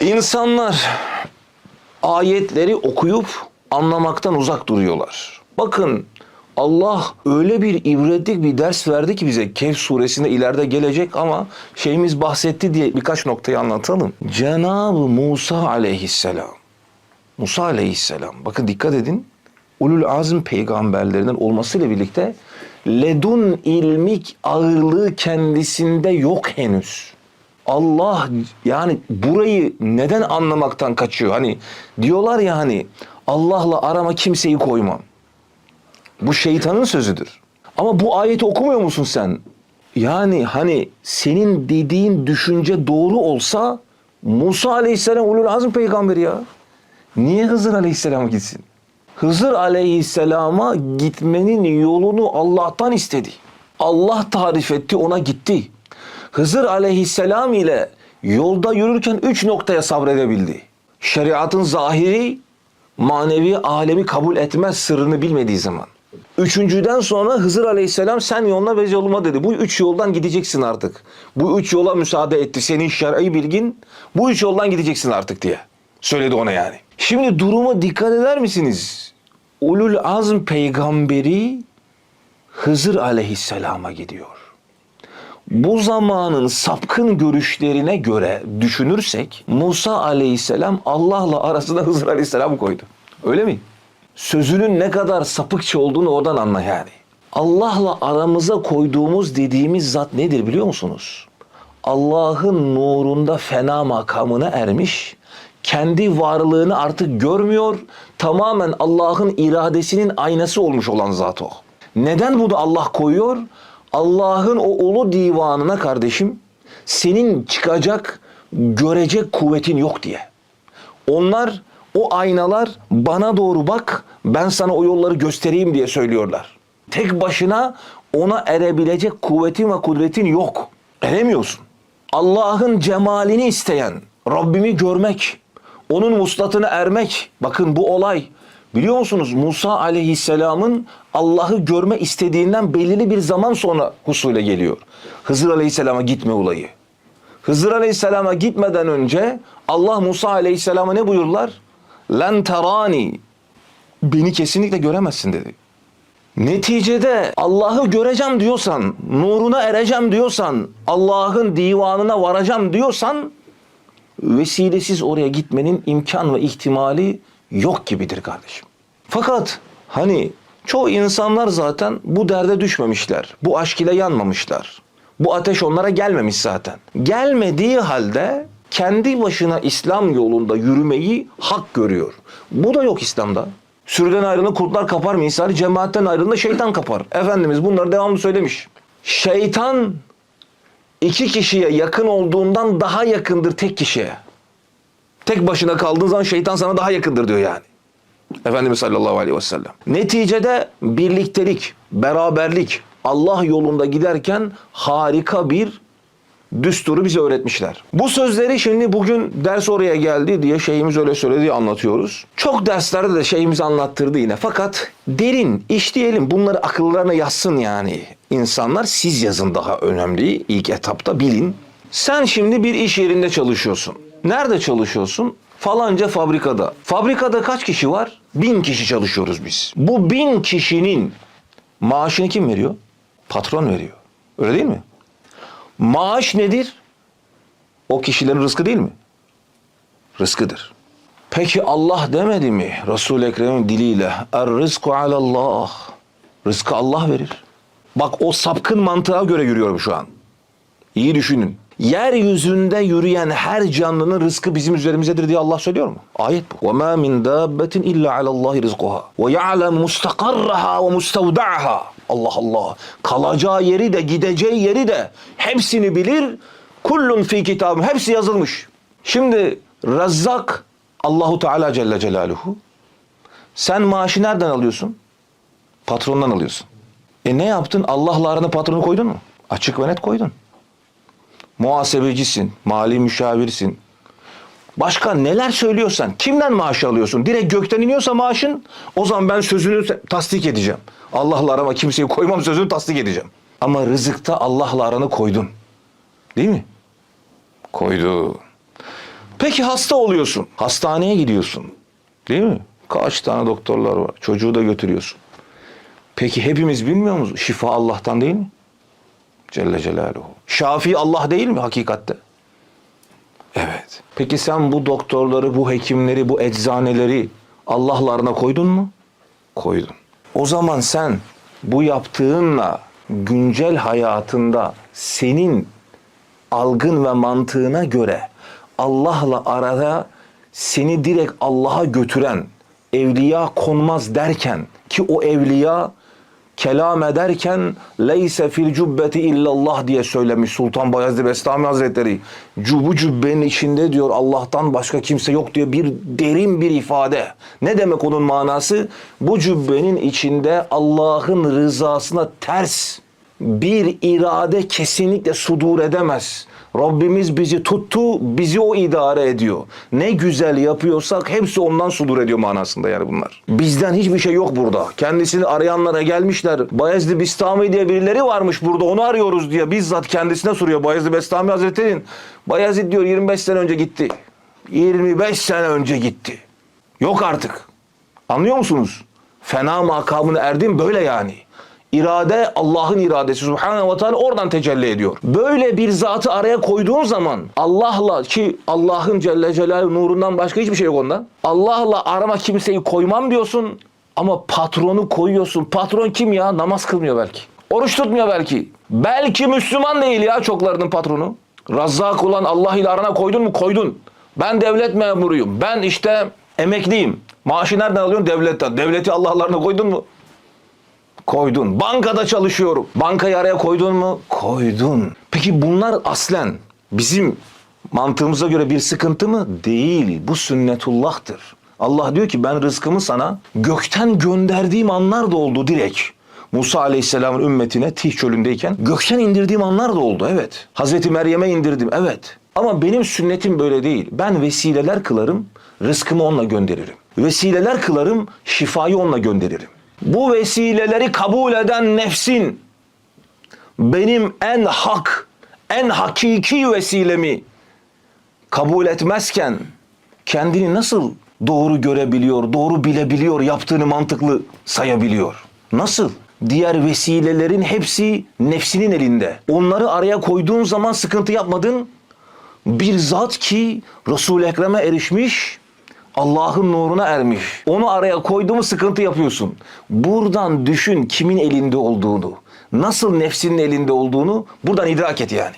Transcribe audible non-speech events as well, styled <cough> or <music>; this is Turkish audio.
İnsanlar ayetleri okuyup anlamaktan uzak duruyorlar. Bakın Allah öyle bir ibretlik bir ders verdi ki bize Kehf suresinde ileride gelecek ama şeyimiz bahsetti diye birkaç noktayı anlatalım. Cenab-ı Musa aleyhisselam Musa aleyhisselam bakın dikkat edin ulul azm peygamberlerinden olmasıyla birlikte ledun ilmik ağırlığı kendisinde yok henüz. Allah yani burayı neden anlamaktan kaçıyor? Hani diyorlar ya hani Allah'la arama kimseyi koymam. Bu şeytanın sözüdür. Ama bu ayeti okumuyor musun sen? Yani hani senin dediğin düşünce doğru olsa Musa aleyhisselam ulul azm peygamberi ya. Niye Hızır aleyhisselama gitsin? Hızır aleyhisselama gitmenin yolunu Allah'tan istedi. Allah tarif etti ona gitti. Hızır aleyhisselam ile yolda yürürken üç noktaya sabredebildi. Şeriatın zahiri manevi alemi kabul etmez sırrını bilmediği zaman. Üçüncüden sonra Hızır aleyhisselam sen yoluna ve yoluma dedi. Bu üç yoldan gideceksin artık. Bu üç yola müsaade etti. Senin şer'i bilgin bu üç yoldan gideceksin artık diye. Söyledi ona yani. Şimdi duruma dikkat eder misiniz? Ulul azm peygamberi Hızır aleyhisselama gidiyor. Bu zamanın sapkın görüşlerine göre düşünürsek Musa aleyhisselam Allah'la arasına <laughs> Hızır aleyhisselam koydu. Öyle mi? Sözünün ne kadar sapıkça olduğunu oradan anla yani. Allah'la aramıza koyduğumuz dediğimiz zat nedir biliyor musunuz? Allah'ın nurunda fena makamına ermiş, kendi varlığını artık görmüyor, tamamen Allah'ın iradesinin aynası olmuş olan zat o. Neden bunu Allah koyuyor? Allah'ın o ulu divanına kardeşim senin çıkacak, görecek kuvvetin yok diye. Onlar o aynalar bana doğru bak ben sana o yolları göstereyim diye söylüyorlar. Tek başına ona erebilecek kuvvetin ve kudretin yok. Eremiyorsun. Allah'ın cemalini isteyen, Rabbimi görmek, onun muslatına ermek. Bakın bu olay biliyor musunuz Musa aleyhisselamın Allah'ı görme istediğinden belirli bir zaman sonra husule geliyor. Hızır aleyhisselama gitme olayı. Hızır aleyhisselama gitmeden önce Allah Musa aleyhisselama ne buyurlar? Len terani. Beni kesinlikle göremezsin dedi. Neticede Allah'ı göreceğim diyorsan, nuruna ereceğim diyorsan, Allah'ın divanına varacağım diyorsan vesilesiz oraya gitmenin imkan ve ihtimali yok gibidir kardeşim. Fakat hani çoğu insanlar zaten bu derde düşmemişler. Bu aşk ile yanmamışlar. Bu ateş onlara gelmemiş zaten. Gelmediği halde kendi başına İslam yolunda yürümeyi hak görüyor. Bu da yok İslam'da. Sürüden ayrılın kurtlar kapar misali cemaatten ayrılın şeytan kapar. Efendimiz bunları devamlı söylemiş. Şeytan iki kişiye yakın olduğundan daha yakındır tek kişiye. Tek başına kaldığın zaman şeytan sana daha yakındır diyor yani. Efendimiz sallallahu aleyhi ve sellem. Neticede birliktelik, beraberlik, Allah yolunda giderken harika bir düsturu bize öğretmişler. Bu sözleri şimdi bugün ders oraya geldi diye şeyimiz öyle söyledi anlatıyoruz. Çok derslerde de şeyimiz anlattırdı yine. Fakat derin işleyelim bunları akıllarına yazsın yani. İnsanlar siz yazın daha önemli ilk etapta bilin. Sen şimdi bir iş yerinde çalışıyorsun. Nerede çalışıyorsun? Falanca fabrikada. Fabrikada kaç kişi var? Bin kişi çalışıyoruz biz. Bu bin kişinin maaşını kim veriyor? Patron veriyor. Öyle değil mi? Maaş nedir? O kişilerin rızkı değil mi? Rızkıdır. Peki Allah demedi mi Resul-i Ekrem'in diliyle? Er rızku alallah. Rızkı Allah verir. Bak o sapkın mantığa göre yürüyorum şu an. İyi düşünün. Yeryüzünde yürüyen her canlının rızkı bizim üzerimizdedir diye Allah söylüyor mu? Ayet bu. وَمَا مِنْ دَابَّةٍ إِلَّا عَلَى اللّٰهِ رِزْقُهَا وَيَعْلَمْ مُسْتَقَرَّهَا وَمُسْتَوْدَعَهَا Allah Allah. Kalacağı yeri de gideceği yeri de hepsini bilir. Kullun fi kitabım. Hepsi yazılmış. Şimdi Razzak Allahu Teala Celle Celaluhu. Sen maaşı nereden alıyorsun? Patrondan alıyorsun. E ne yaptın? Allah'la arana patronu koydun mu? Açık ve net koydun muhasebecisin, mali müşavirsin. Başka neler söylüyorsan, kimden maaş alıyorsun? Direkt gökten iniyorsa maaşın, o zaman ben sözünü tasdik edeceğim. Allah'la arama kimseyi koymam sözünü tasdik edeceğim. Ama rızıkta Allah'la aranı koydun. Değil mi? Koydu. Peki hasta oluyorsun. Hastaneye gidiyorsun. Değil mi? Kaç tane doktorlar var. Çocuğu da götürüyorsun. Peki hepimiz bilmiyor muyuz? Şifa Allah'tan değil mi? Celle Celaluhu. Şafi Allah değil mi hakikatte? Evet. Peki sen bu doktorları, bu hekimleri, bu eczaneleri Allah'larına koydun mu? Koydun. O zaman sen bu yaptığınla güncel hayatında senin algın ve mantığına göre Allah'la arada seni direkt Allah'a götüren evliya konmaz derken ki o evliya kelam ederken leyse fil cübbeti illallah diye söylemiş Sultan Bayezid Bestami Hazretleri. Cubu cübbenin içinde diyor Allah'tan başka kimse yok diyor bir derin bir ifade. Ne demek onun manası? Bu cübbenin içinde Allah'ın rızasına ters bir irade kesinlikle sudur edemez. Rabbimiz bizi tuttu, bizi o idare ediyor. Ne güzel yapıyorsak hepsi ondan sudur ediyor manasında yani bunlar. Bizden hiçbir şey yok burada. Kendisini arayanlara gelmişler. Bayezid Bistami diye birileri varmış burada onu arıyoruz diye bizzat kendisine soruyor Bayezid Bistami Hazretleri'nin. Bayezid diyor 25 sene önce gitti. 25 sene önce gitti. Yok artık. Anlıyor musunuz? Fena makamını erdim böyle yani. İrade Allah'ın iradesi Subhanahu ve Teala oradan tecelli ediyor. Böyle bir zatı araya koyduğun zaman Allah'la ki Allah'ın Celle Celaluhu nurundan başka hiçbir şey yok ondan. Allah'la arama kimseyi koymam diyorsun ama patronu koyuyorsun. Patron kim ya? Namaz kılmıyor belki. Oruç tutmuyor belki. Belki Müslüman değil ya çoklarının patronu. Razzak olan Allah ile arana koydun mu? Koydun. Ben devlet memuruyum. Ben işte emekliyim. Maaşı nereden alıyorsun? Devletten. Devleti Allah'larına koydun mu? Koydun. Bankada çalışıyorum. Bankayı araya koydun mu? Koydun. Peki bunlar aslen bizim mantığımıza göre bir sıkıntı mı? Değil. Bu sünnetullah'tır. Allah diyor ki ben rızkımı sana gökten gönderdiğim anlar da oldu direkt. Musa Aleyhisselam'ın ümmetine Tih çölündeyken gökten indirdiğim anlar da oldu evet. Hazreti Meryem'e indirdim evet. Ama benim sünnetim böyle değil. Ben vesileler kılarım, rızkımı onunla gönderirim. Vesileler kılarım, şifayı onunla gönderirim. Bu vesileleri kabul eden nefsin benim en hak, en hakiki vesilemi kabul etmezken kendini nasıl doğru görebiliyor, doğru bilebiliyor, yaptığını mantıklı sayabiliyor? Nasıl? Diğer vesilelerin hepsi nefsinin elinde. Onları araya koyduğun zaman sıkıntı yapmadın. Bir zat ki Resul-i Ekrem'e erişmiş, Allah'ın nuruna ermiş. Onu araya koyduğumu sıkıntı yapıyorsun. Buradan düşün kimin elinde olduğunu. Nasıl nefsinin elinde olduğunu buradan idrak et yani.